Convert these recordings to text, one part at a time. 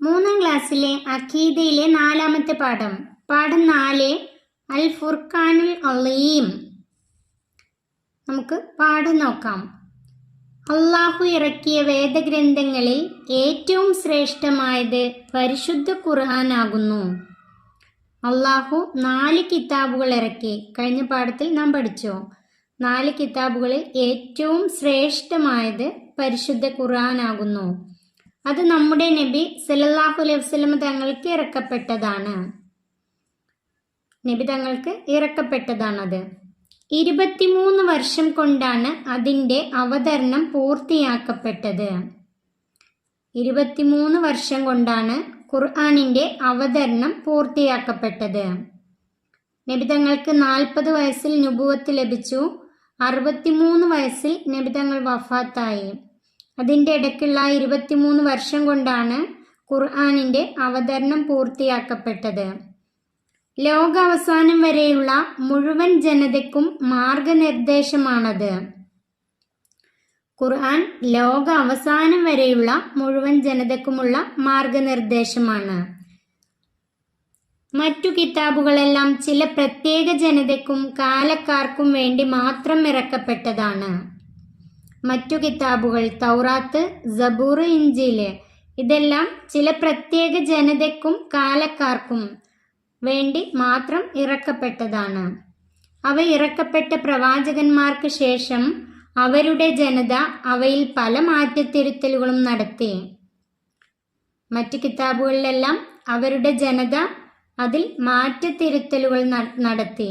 മൂന്നാം ക്ലാസ്സിലെ അഖീദയിലെ നാലാമത്തെ പാഠം. പാഠം നാല് അൽ ഫുർഖാനുൽ അലീം. നമുക്ക് പാഠം നോക്കാം. അള്ളാഹു ഇറക്കിയ വേദഗ്രന്ഥങ്ങളിൽ ഏറ്റവും ശ്രേഷ്ഠമായത് പരിശുദ്ധ ഖുർആാനാകുന്നു അള്ളാഹു നാല് കിതാബുകൾ ഇറക്കി. കഴിഞ്ഞ പാഠത്തിൽ നാം പഠിച്ചു. നാല് കിതാബുകളിൽ ഏറ്റവും ശ്രേഷ്ഠമായത് പരിശുദ്ധ ഖുർആനാകുന്നു അത് നമ്മുടെ നബി സല്ലല്ലാഹു അലൈഹി വസല്ലം തങ്ങൾക്ക് ഇറക്കപ്പെട്ടതാണ്. നബി തങ്ങൾക്ക് ഇറക്കപ്പെട്ടതാണത്. ഇരുപത്തിമൂന്ന് വർഷം കൊണ്ടാണ് അതിന്റെ അവതരണം പൂർത്തിയാക്കപ്പെട്ടത്. ഇരുപത്തിമൂന്ന് വർഷം കൊണ്ടാണ് ഖുർആാനിന്റെ അവതരണം പൂർത്തിയാക്കപ്പെട്ടത്. നബിതങ്ങൾക്ക് നാൽപ്പത് വയസ്സിൽ നുപുവത്ത് ലഭിച്ചു. അറുപത്തിമൂന്ന് വയസ്സിൽ നബിതങ്ങൾ വഫാത്തായി. അതിന്റെ ഇടയ്ക്കുള്ള ഇരുപത്തിമൂന്ന് വർഷം കൊണ്ടാണ് ഖുർആാനിന്റെ അവതരണം പൂർത്തിയാക്കപ്പെട്ടത്. ലോകാവസാനം വരെയുള്ള മുഴുവൻ ജനതയ്ക്കും മാർഗനിർദ്ദേശമാണത്. ഖുർആൻ ലോക അവസാനം വരെയുള്ള മുഴുവൻ ജനതയ്ക്കുമുള്ള മാർഗനിർദ്ദേശമാണ്. മറ്റു കിതാബുകളെല്ലാം ചില പ്രത്യേക ജനതയ്ക്കും കാലക്കാർക്കും വേണ്ടി മാത്രം ഇറക്കപ്പെട്ടതാണ്. മറ്റു കിതാബുകൾ തൗറാത്ത് സബൂർ ഇഞ്ചിൽ ഇതെല്ലാം ചില പ്രത്യേക ജനതയ്ക്കും കാലക്കാർക്കും വേണ്ടി മാത്രം ഇറക്കപ്പെട്ടതാണ്. അവ ഇറക്കപ്പെട്ട പ്രവാചകന്മാർക്ക് ശേഷം അവരുടെ ജനത അവയിൽ പല മാറ്റത്തിരുത്തലുകളും നടത്തി. മറ്റു കിതാബുകളിലെല്ലാം അവരുടെ ജനത അതിൽ മാറ്റത്തിരുത്തലുകൾ നടത്തി.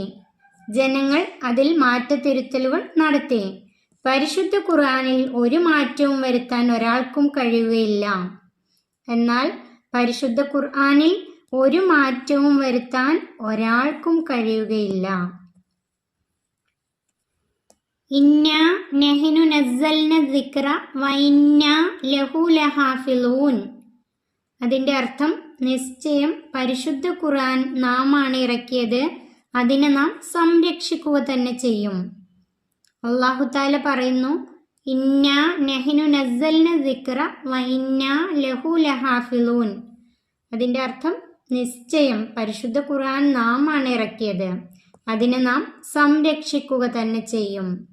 ജനങ്ങൾ അതിൽ മാറ്റത്തിരുത്തലുകൾ നടത്തി. പരിശുദ്ധ ഖുർആനിൽ ഒരു മാറ്റവും വരുത്താൻ ഒരാൾക്കും കഴിയുകയില്ല. എന്നാൽ പരിശുദ്ധ ഖുർആാനിൽ ഒരു മാറ്റവും വരുത്താൻ ഒരാൾക്കും കഴിയുകയില്ല. ഇന്ന ലഹു അതിന്റെ അർത്ഥം നിശ്ചയം പരിശുദ്ധ ഖുർആൻ നാം ആണ് ഇറക്കിയത്. അതിനെ നാം സംരക്ഷിക്കുക തന്നെ ചെയ്യും. അള്ളാഹു താല പറയുന്നു ഇന്ന നെഹിനു നസ്സൽന വ ഇന്ന ലഹു ലഹാഫിലൂൻ. അതിന്റെ അർത്ഥം നിശ്ചയം പരിശുദ്ധ ഖുർആൻ നാം ആണ് ഇറക്കിയത്. അതിനെ നാം സംരക്ഷിക്കുക തന്നെ ചെയ്യും.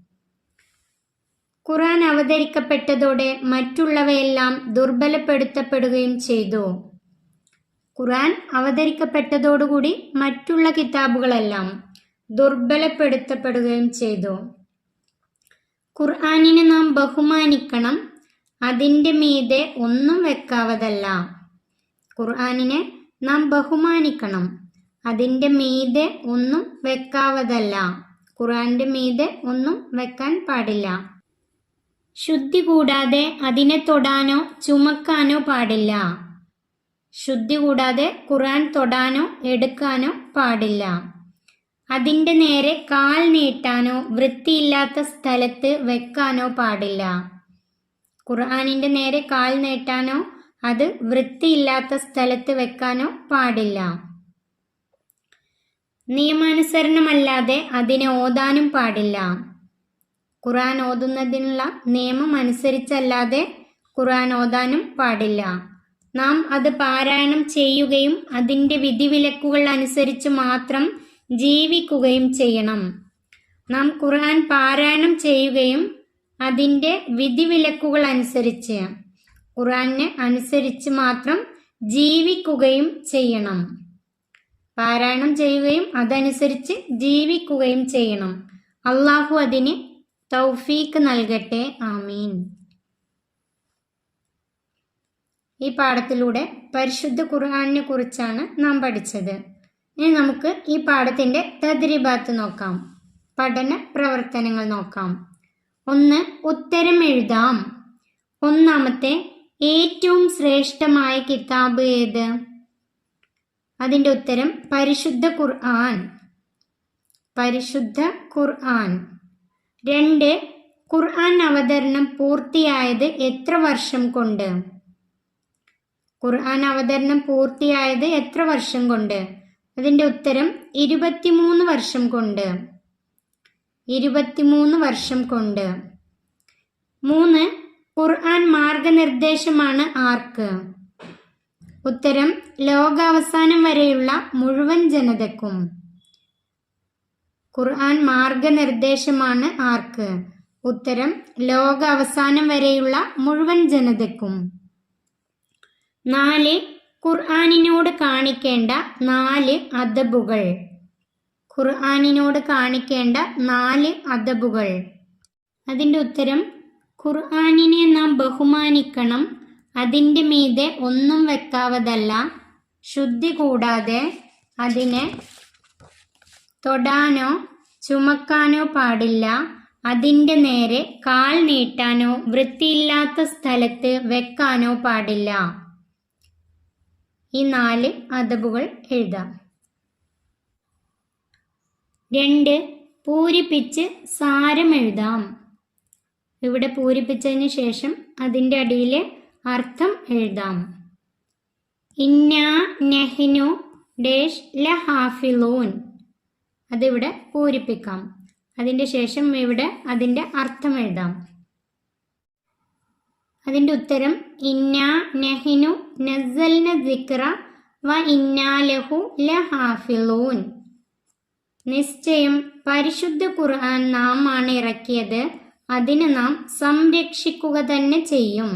ഖുർആൻ അവതരിക്കപ്പെട്ടതോടെ മറ്റുള്ളവയെല്ലാം ദുർബലപ്പെടുത്തപ്പെടുകയും ചെയ്തു. ഖുർആൻ അവതരിക്കപ്പെട്ടതോടുകൂടി മറ്റുള്ള കിതാബുകളെല്ലാം ദുർബലപ്പെടുത്തപ്പെടുകയും ചെയ്തു. ഖുർആനിനെ നാം ബഹുമാനിക്കണം. അതിന്റെ മീതെ ഒന്നും വെക്കാവതല്ല. ഖുർആാനിനെ നാം ബഹുമാനിക്കണം. അതിന്റെ മീതെ ഒന്നും വെക്കാവതല്ല. ഖുർആാന്റെ മീതെ ഒന്നും വെക്കാൻ പാടില്ല. ശുദ്ധി കൂടാതെ അതിനെ തൊടാനോ ചുമക്കാനോ പാടില്ല. ശുദ്ധി കൂടാതെ ഖുർആൻ തൊടാനോ എടുക്കാനോ പാടില്ല. അതിന്റെ നേരെ കാൽ നീട്ടാനോ വൃത്തിയില്ലാത്ത സ്ഥലത്ത് വെക്കാനോ പാടില്ല. ഖുർആാനിന്റെ നേരെ കാൽ നീട്ടാനോ അത് വൃത്തിയില്ലാത്ത സ്ഥലത്ത് വെക്കാനോ പാടില്ല. നിയമാനുസരണമല്ലാതെ അതിനെ ഓതാനും പാടില്ല. ഖുർആൻ ഓതുന്നതിനുള്ള നിയമം അനുസരിച്ചല്ലാതെ ഖുർആൻ ഓതാനും പാടില്ല. നാം അത് പാരായണം ചെയ്യുകയും അതിന്റെ വിധിവിലക്കുകൾ അനുസരിച്ച് മാത്രം ജീവിക്കുകയും ചെയ്യണം. നാം ഖുർആൻ പാരായണം ചെയ്യുകയും അതിന്റെ വിധിവിലക്കുകൾ അനുസരിച്ച് ഖുർആനെ അനുസരിച്ച് മാത്രം ജീവിക്കുകയും ചെയ്യണം. പാരായണം ചെയ്യുകയും അതനുസരിച്ച് ജീവിക്കുകയും ചെയ്യണം. അള്ളാഹു അതിന് തൗഫീക്ക് നൽകട്ടെ. ആമീൻ. ഈ പാഠത്തിലൂടെ പരിശുദ്ധ ഖുർആാനിനെ കുറിച്ചാണ് നാം പഠിച്ചത്. ഇനി നമുക്ക് ഈ പാഠത്തിന്റെ തദ്രിബാത്ത് നോക്കാം. പഠന പ്രവർത്തനങ്ങൾ നോക്കാം. ഒന്ന് ഉത്തരം എഴുതാം. ഒന്നാമത്തെ ഏറ്റവും ശ്രേഷ്ഠമായ കിതാബ് ഏത്? അതിന്റെ ഉത്തരം പരിശുദ്ധ ഖുർആൻ. പരിശുദ്ധ ഖുർആൻ. രണ്ട് ഖുർആൻ അവതരണം പൂർത്തിയായത് എത്ര വർഷം കൊണ്ട്? ഖുർആൻ അവതരണം പൂർത്തിയായത് എത്ര വർഷം കൊണ്ട്? അതിന്റെ ഉത്തരം ഇരുപത്തിമൂന്ന് വർഷം കൊണ്ട്. ഇരുപത്തിമൂന്ന് വർഷം കൊണ്ട്. മൂന്ന് ഖുർആൻ മാർഗനിർദ്ദേശമാണ് ആർക്ക്? ഉത്തരം ലോകാവസാനം വരെയുള്ള മുഴുവൻ ജനതക്കും. ഖുർആൻ മാർഗനിർദ്ദേശമാണ് ആർക്ക്? ഉത്തരം ലോകാവസാനം വരെയുള്ള മുഴുവൻ ജനതക്കും. നാല് ഖുർആനിനോട് കാണിക്കേണ്ട നാല് അദബുകൾ. ഖുർആാനിനോട് കാണിക്കേണ്ട നാല് അദബുകൾ. അതിന്റെ ഉത്തരം ഖുർആാനിനെ നാം ബഹുമാനിക്കണം. അതിന്റെ മീതെ ഒന്നും വെക്കാവതല്ല. ശുദ്ധി കൂടാതെ അതിനെ തൊടാനോ ചുമക്കാനോ പാടില്ല. അതിന്റെ നേരെ കാൽ നീട്ടാനോ വൃത്തിയില്ലാത്ത സ്ഥലത്ത് വെക്കാനോ പാടില്ല. ഈ നാല് അതബുകൾ എഴുതാം. രണ്ട് പൂരിപ്പിച്ച് സാരം എഴുതാം. ഇവിടെ പൂരിപ്പിച്ചതിന് ശേഷം അതിന്റെ അടിയിൽ അർത്ഥം എഴുതാം. ഇന്ന നെഹിനു ഡേഷ് ല ഹാഫിലൂൻ അതിവിടെ പൂരിപ്പിക്കാം. അതിന്റെ ശേഷം ഇവിടെ അതിന്റെ അർത്ഥം എഴുതാം. അതിന്റെ ഉത്തരം ഇന്നാ നെഹിനു നസൽന ദിക്ര വ ഇന്നാലഹു ല ഹാഫിലൂൻ നിശ്ചയം പരിശുദ്ധ ഖുർആൻ നാം ആണ് ഇറക്കിയത് അതിന് നാം സംരക്ഷിക്കുക തന്നെ ചെയ്യും.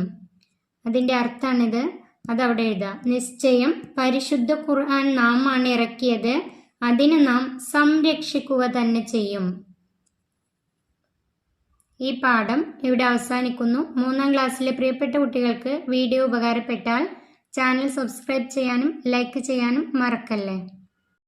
അതിന്റെ അർത്ഥമാണിത് അതവിടെ എഴുതാം. നിശ്ചയം പരിശുദ്ധ ഖുർആൻ നാം ആണ് ഇറക്കിയത് അതിന് നാം സംരക്ഷിക്കുക തന്നെ ചെയ്യും. ഈ പാഠം ഇവിടെ അവസാനിക്കുന്നു. മൂന്നാം ക്ലാസ്സിലെ പ്രിയപ്പെട്ട കുട്ടികൾക്ക് വീഡിയോ ഉപകാരപ്പെട്ടാൽ ചാനൽ സബ്സ്ക്രൈബ് ചെയ്യാനും ലൈക്ക് ചെയ്യാനും മറക്കല്ലേ?